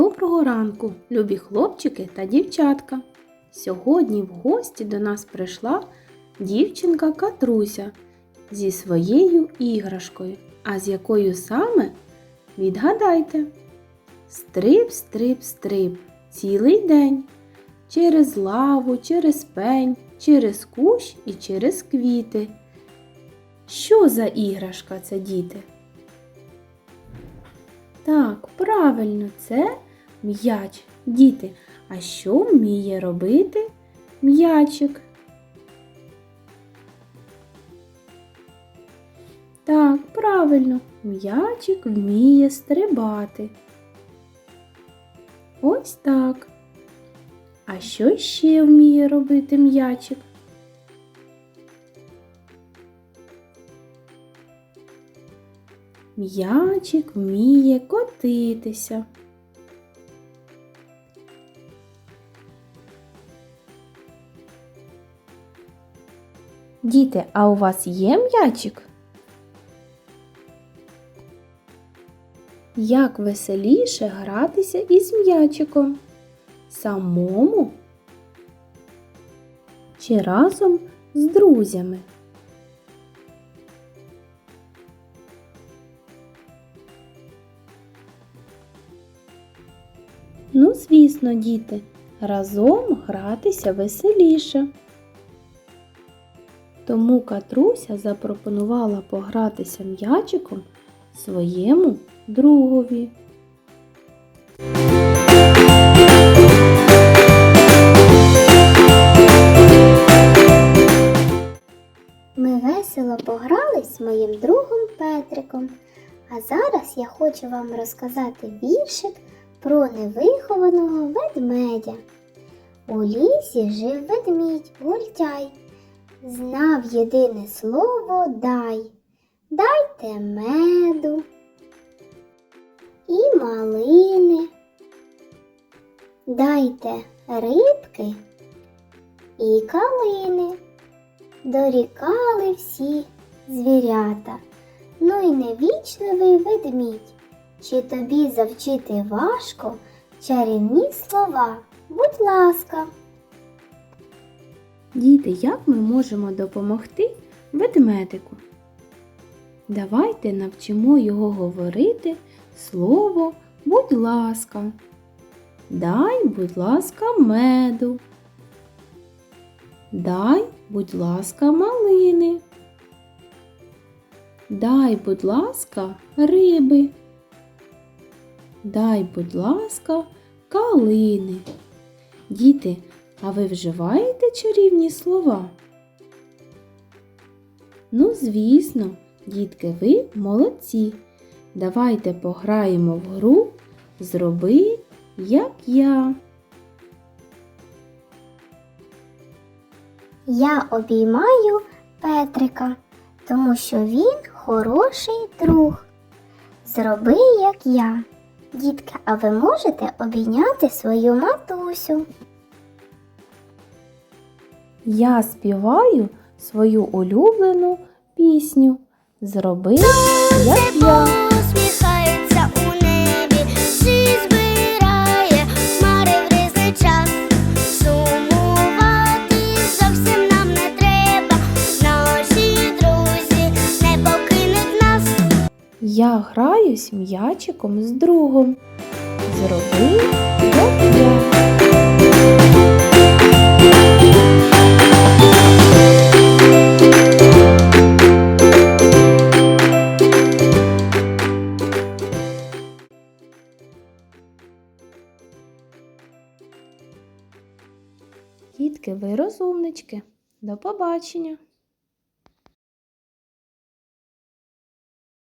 Доброго ранку, любі хлопчики та дівчатка. Сьогодні в гості до нас прийшла дівчинка Катруся зі своєю іграшкою. А з якою саме? Відгадайте. Стрип, стрип, стрип, цілий день. Через лаву, через пень, через кущ і через квіти. Що за іграшка це, діти? Так, правильно, це м'яч. Діти, а що вміє робити м'ячик? Так, правильно, м'ячик вміє стрибати. Ось так. А що ще вміє робити м'ячик? М'ячик вміє котитися. Діти, а у вас є м'ячик? Як веселіше гратися із м'ячиком? Самому чи разом з друзями? Ну, звісно, діти, разом гратися веселіше. Тому Катруся запропонувала погратися м'ячиком своєму другові. Ми весело пограли з моїм другом Петриком. А зараз я хочу вам розказати віршик про невихованого ведмедя. У лісі жив ведмідь гультяй, знав єдине слово дай. Дайте меду і малини. Дайте рибки і калини. Дорікали всі звірята. Ну й невічливий ведмідь. Чи тобі завчити важко чарівні слова? Будь ласка. Діти, як ми можемо допомогти ведмедику? Давайте навчимо його говорити слово будь ласка. Дай, будь ласка, меду. Дай, будь ласка, малини. Дай, будь ласка, риби. Дай, будь ласка, калини. Діти, а ви вживаєте чарівні слова? Ну, звісно, дітки, ви молодці. Давайте пограємо в гру Зроби, як я. Я обіймаю Петрика, тому що він хороший друг. Зроби, як я. Дітки, а ви можете обійняти свою матусю? Я співаю свою улюблену пісню. Зроби, як я. Усміхається у небі, всі збирає хмари в різний час. Сумувати зовсім нам не треба. Наші друзі не покинуть нас. Я граюсь м'ячиком з другом. Зроби, Дітки, ви розумнички. До побачення!